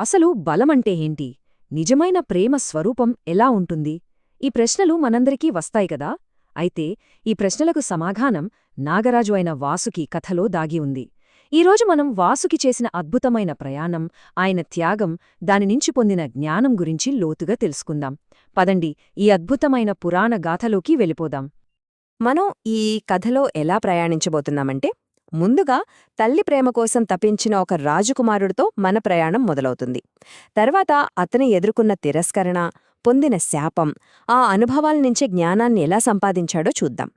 అసలు బలమంటే ఏంటి? నిజమైన ప్రేమ స్వరూపం ఎలా ఉంటుంది? ఈ ప్రశ్నలు మనందరికీ వస్తాయి కదా? అయితే ఈ ప్రశ్నలకు సమాధానం నాగరాజు అయిన వాసుకి కథలో దాగి ఉంది. ఈరోజు మనం వాసుకి చేసిన అద్భుతమైన ప్రయాణం ఆయన త్యాగం దానినించి పొందిన జ్ఞానం గురించి లోతుగా తెలుసుకుందాం. పదండి ఈ అద్భుతమైన పురాణ గాథలోకి వెళ్ళిపోదాం. మనం ఈ కథలో ఎలా ప్రయాణించబోతున్నామంటే ముందుగా తల్లి ప్రేమ కోసం తపించిన ఒక రాజకుమారుడితో మన ప్రయాణం మొదలవుతుంది. తర్వాత అతని ఎదుర్కొన్న తిరస్కరణ పొందిన శాపం ఆ అనుభవాల్నించే జ్ఞానాన్ని ఎలా సంపాదించాడో చూద్దాం.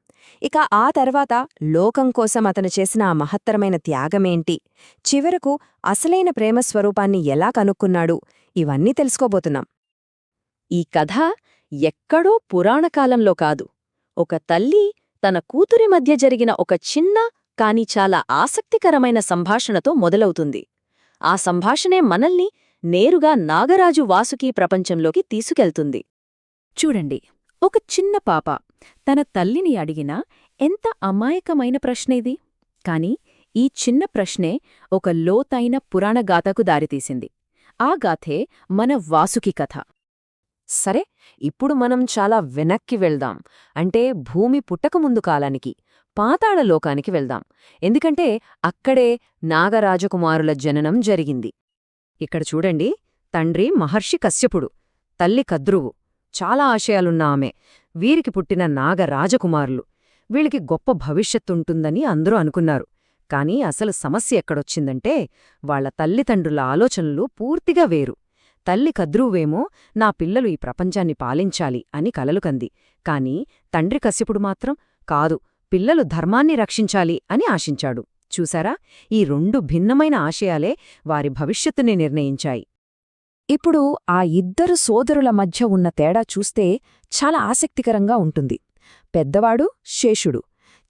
ఇక ఆ తర్వాత లోకం కోసం అతను చేసిన ఆ మహత్తరమైన త్యాగమేంటి? చివరకు అసలైన ప్రేమ స్వరూపాన్ని ఎలా కనుక్కున్నాడు? ఇవన్నీ తెలుసుకోబోతున్నాం. ఈ కథ ఎక్కడో పురాణకాలంలో కాదు. ఒక తల్లి తన కూతురి మధ్య జరిగిన ఒక చిన్న కాని చాలా ఆసక్తికరమైన సంభాషణతో మొదలవుతుంది. ఆ సంభాషణే మనల్ని నేరుగా నాగరాజు వాసుకీ ప్రపంచంలోకి తీసుకెళ్తుంది. చూడండి ఒక చిన్న పాప తన తల్లిని అడిగినా ఎంత అమాయకమైన ప్రశ్నేది కాని ఈ చిన్న ప్రశ్నే ఒక లోతైన పురాణగాథకు దారితీసింది. ఆ గాథే మన వాసుకి కథ. సరే ఇప్పుడు మనం చాలా వెనక్కి వెళ్దాం. అంటే భూమి పుట్టకముందు కాలానికి పాతాళలోకానికి వెళ్దాం. ఎందుకంటే అక్కడే నాగరాజకుమారుల జననం జరిగింది. ఇక్కడ చూడండి తండ్రి మహర్షి కశ్యపుడు తల్లి కద్రువు చాలా ఆశయాలున్న ఆమె. వీరికి పుట్టిన నాగరాజకుమారులు. వీళ్ళకి గొప్ప భవిష్యత్తుంటుందని అందరూ అనుకున్నారు. కాని అసలు సమస్య ఎక్కడొచ్చిందంటే వాళ్ళ తల్లిదండ్రుల ఆలోచనలు పూర్తిగా వేరు. తల్లి కద్రువేమో నా పిల్లలు ఈ ప్రపంచాన్ని పాలించాలి అని కలలుకంది. కాని తండ్రి కశ్యపుడు మాత్రం కాదు పిల్లలు ధర్మాన్ని రక్షించాలి అని ఆశించాడు. చూసారా ఈ రెండు భిన్నమైన ఆశయాలే వారి భవిష్యత్తుని నిర్ణయించాయి. ఇప్పుడు ఆ ఇద్దరు సోదరుల మధ్య ఉన్న తేడా చూస్తే చాలా ఆసక్తికరంగా ఉంటుంది. పెద్దవాడు శేషుడు.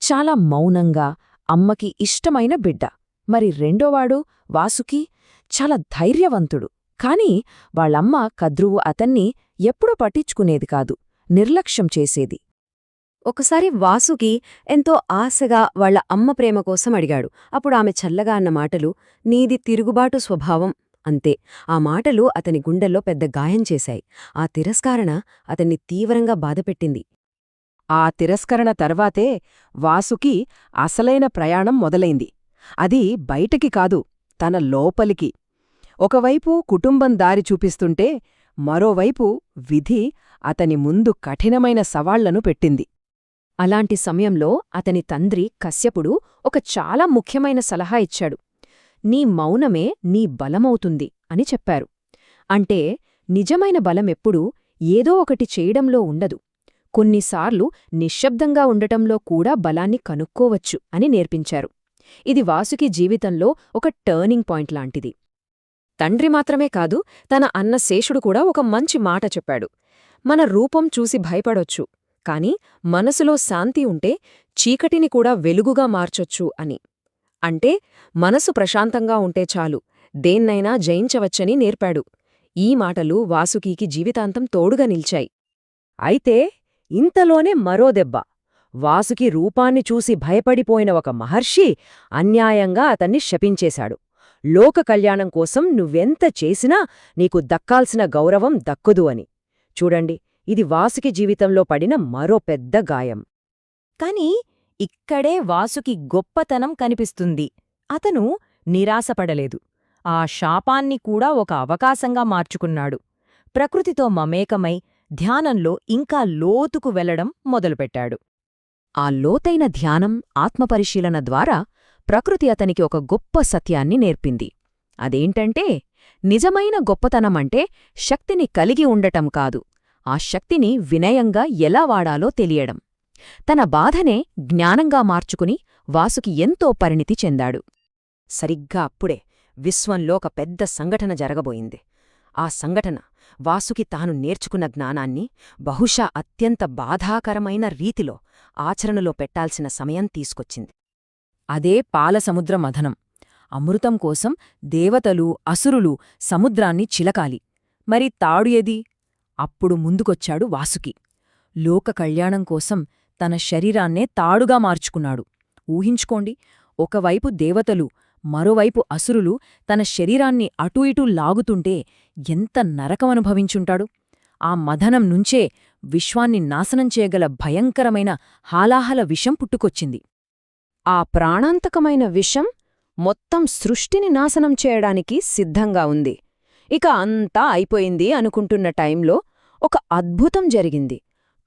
చాలా మౌనంగా అమ్మకి ఇష్టమైన బిడ్డ. మరి రెండోవాడు వాసుకి చాలా ధైర్యవంతుడు. కాని వాళ్ళమ్మ కద్రువు అతన్ని ఎప్పుడూ పట్టించుకునేది కాదు నిర్లక్ష్యం చేసేది. ఒకసారి వాసుకి ఎంతో ఆశగా వాళ్ళ అమ్మ ప్రేమ కోసం అడిగాడు. అప్పుడు ఆమె చల్లగా అన్న మాటలు నీది తిరుగుబాటు స్వభావం అంతే. ఆ మాటలు అతని గుండెల్లో పెద్ద గాయం చేశాయి. ఆ తిరస్కారణ అతన్ని తీవ్రంగా బాధపెట్టింది. ఆ తిరస్కరణ తర్వాతే వాసుకి అసలైన ప్రయాణం మొదలైంది. అది బయటికి కాదు తన లోపలికి. ఒకవైపు కుటుంబం దారి చూపిస్తుంటే మరోవైపు విధి అతని ముందు కఠినమైన సవాళ్ళను పెట్టింది. అలాంటి సమయంలో అతని తండ్రి కశ్యపుడు ఒక చాలా ముఖ్యమైన సలహా ఇచ్చాడు. నీ మౌనమే నీ బలమవుతుంది అని చెప్పారు. అంటే నిజమైన బలమెప్పుడూ ఏదో ఒకటి చేయడంలో ఉండదు. కొన్నిసార్లు నిశ్శబ్దంగా ఉండటంలో కూడా బలాన్ని కనుక్కోవచ్చు అని నేర్పించారు. ఇది వాసుకి జీవితంలో ఒక టర్నింగ్ పాయింట్ లాంటిది. తండ్రి మాత్రమే కాదు తన అన్న శేషుడు కూడా ఒక మంచి మాట చెప్పాడు. మన రూపం చూసి భయపడొచ్చు కాని మనసులో శాంతి ఉంటే చీకటిని కూడా వెలుగుగా మార్చొచ్చు అని. అంటే మనసు ప్రశాంతంగా ఉంటే చాలు దేన్నైనా జయించవచ్చని నేర్పాడు. ఈ మాటలు వాసుకీకి జీవితాంతం తోడుగా నిల్చాయి. అయితే ఇంతలోనే మరో దెబ్బ. వాసుకి రూపాన్ని చూసి భయపడిపోయిన ఒక మహర్షి అన్యాయంగా అతన్ని శపించేశాడు. లోక కళ్యాణం కోసం నువ్వెంత చేసినా నీకు దక్కాల్సిన గౌరవం దక్కుదు అని. చూడండి ఇది వాసుకి జీవితంలో పడిన మరో పెద్ద గాయం. కాని ఇక్కడే వాసుకి గొప్పతనం కనిపిస్తుంది. అతను నిరాశపడలేదు. ఆ శాపాన్ని కూడా ఒక అవకాశంగా మార్చుకున్నాడు. ప్రకృతితో మమేకమై ధ్యానంలో ఇంకా లోతుకు వెళ్ళడం మొదలుపెట్టాడు. ఆ లోతైన ధ్యానం ఆత్మపరిశీలన ద్వారా ప్రకృతి అతనికి ఒక గొప్ప సత్యాన్ని నేర్పింది. అదేంటంటే నిజమైన గొప్పతనమంటే శక్తిని కలిగి ఉండటం కాదు. ఆ శక్తిని వినయంగా ఎలా వాడాలో తెలియడం. తన బాధనే జ్ఞానంగా మార్చుకుని వాసుకి ఎంతో పరిణితి చెందాడు. సరిగ్గా అప్పుడే విశ్వంలో ఒక పెద్ద సంఘటన జరగబోయింది. ఆ సంఘటన వాసుకి తాను నేర్చుకున్న జ్ఞానాన్ని బహుశా అత్యంత బాధాకరమైన రీతిలో ఆచరణలో పెట్టాల్సిన సమయం తీసుకొచ్చింది. అదే పాలసముద్ర మథనం. అమృతం కోసం దేవతలు అసురులు సముద్రాన్ని చిలకాలి. మరి తాడు ఏది? అప్పుడు ముందుకొచ్చాడు వాసుకి. లోక కళ్యాణం కోసం తన శరీరాన్నే తాడుగా మార్చుకున్నాడు. ఊహించుకోండి ఒకవైపు దేవతలు మరోవైపు అసురులు తన శరీరాన్ని అటూ ఇటూ లాగుతుంటే ఎంత నరకమనుభవించుంటాడు ఆ మదనం నుంచే విశ్వాన్ని నాశనం చేయగల భయంకరమైన హాలాహల విషం పుట్టుకొచ్చింది. ఆ ప్రాణాంతకమైన విషం మొత్తం సృష్టిని నాశనం చేయడానికి సిద్ధంగా ఉంది. ఇక అంతా అయిపోయింది అనుకుంటున్న టైంలో ఒక అద్భుతం జరిగింది.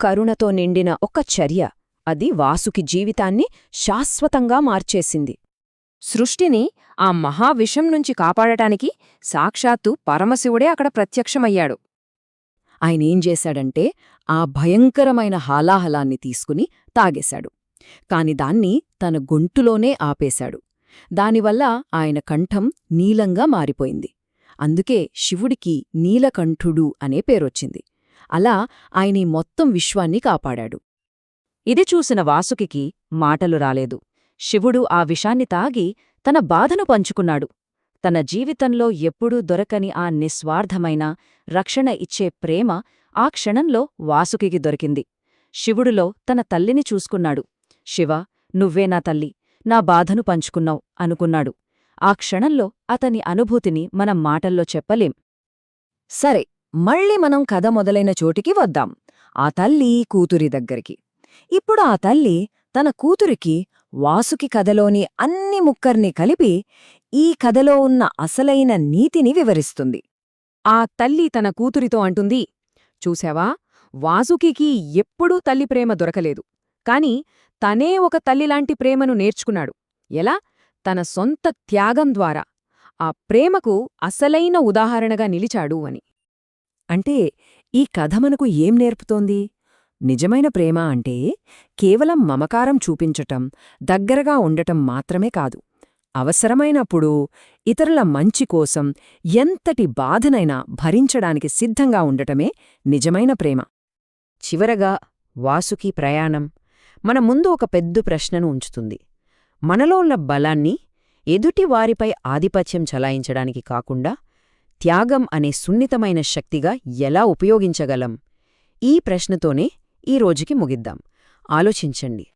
కరుణతో నిండిన ఒక చర్య. అది వాసుకి జీవితాన్ని శాశ్వతంగా మార్చేసింది. సృష్టిని ఆ మహావిషం నుంచి కాపాడటానికి సాక్షాత్తు పరమశివుడే అక్కడ ప్రత్యక్షమయ్యాడు. ఆయనేం చేశాడంటే ఆ భయంకరమైన హాలాహలాన్ని తీసుకుని తాగేశాడు. కాని దాన్ని తన గొంతులోనే ఆపేశాడు. దానివల్ల ఆయన కంఠం నీలంగా మారిపోయింది. అందుకే శివుడికి నీలకంఠుడు అనే పేరొచ్చింది. అలా ఆయన మొత్తం విశ్వాన్ని కాపాడాడు. ఇది చూసిన వాసుకికి మాటలు రాలేదు. శివుడు ఆ విషాన్ని తాగి తన బాధను పంచుకున్నాడు. తన జీవితంలో ఎప్పుడూ దొరకని ఆ నిస్వార్థమైన రక్షణ ఇచ్చే ప్రేమ ఆ క్షణంలో వాసుకికి దొరికింది. శివుడులో తన తల్లిని చూసుకున్నాడు. శివ నువ్వే నా తల్లి నా బాధను పంచుకున్నావు అనుకున్నాడు. ఆ క్షణంలో అతని అనుభూతిని మనం మాటల్లో చెప్పలేం. సరే మళ్ళీ మనం కథ మొదలైన చోటికి వద్దాం. ఆ తల్లి కూతురి దగ్గరికి. ఇప్పుడు ఆ తల్లి తన కూతురికి వాసుకి కథలోని అన్ని ముక్కర్ని కలిపి ఈ కథలో ఉన్న అసలైన నీతిని వివరిస్తుంది. ఆ తల్లి తన కూతురితో అంటుంది చూశావా? వాసుకికి ఎప్పుడూ తల్లి ప్రేమ దొరకలేదు. కాని తనే ఒక తల్లిలాంటి ప్రేమను నేర్చుకున్నాడు. ఎలా? తన సొంత త్యాగం ద్వారా. ఆ ప్రేమకు అసలైన ఉదాహరణగా నిలిచాడు అని. అంటే ఈ కథ మనకు ఏం నేర్పుతోంది? నిజమైన ప్రేమ అంటే కేవలం మమకారం చూపించటం దగ్గరగా ఉండటం మాత్రమే కాదు. అవసరమైనప్పుడు ఇతరుల మంచి కోసం ఎంతటి బాధనైనా భరించడానికి సిద్ధంగా ఉండటమే నిజమైన ప్రేమ. చివరగా వాసుకి ప్రయాణం. మన ముందు ఒక పెద్ద ప్రశ్నను ఉంచుతుంది. మనలో ఉన్న బలాన్ని ఎదుటి వారిపై ఆధిపత్యం చలాయించడానికి కాకుండా త్యాగం అనే సున్నితమైన శక్తిగా ఎలా ఉపయోగించగలం? ఈ ప్రశ్నతోనే ఈ రోజుకి ముగిద్దాం. ఆలోచించండి.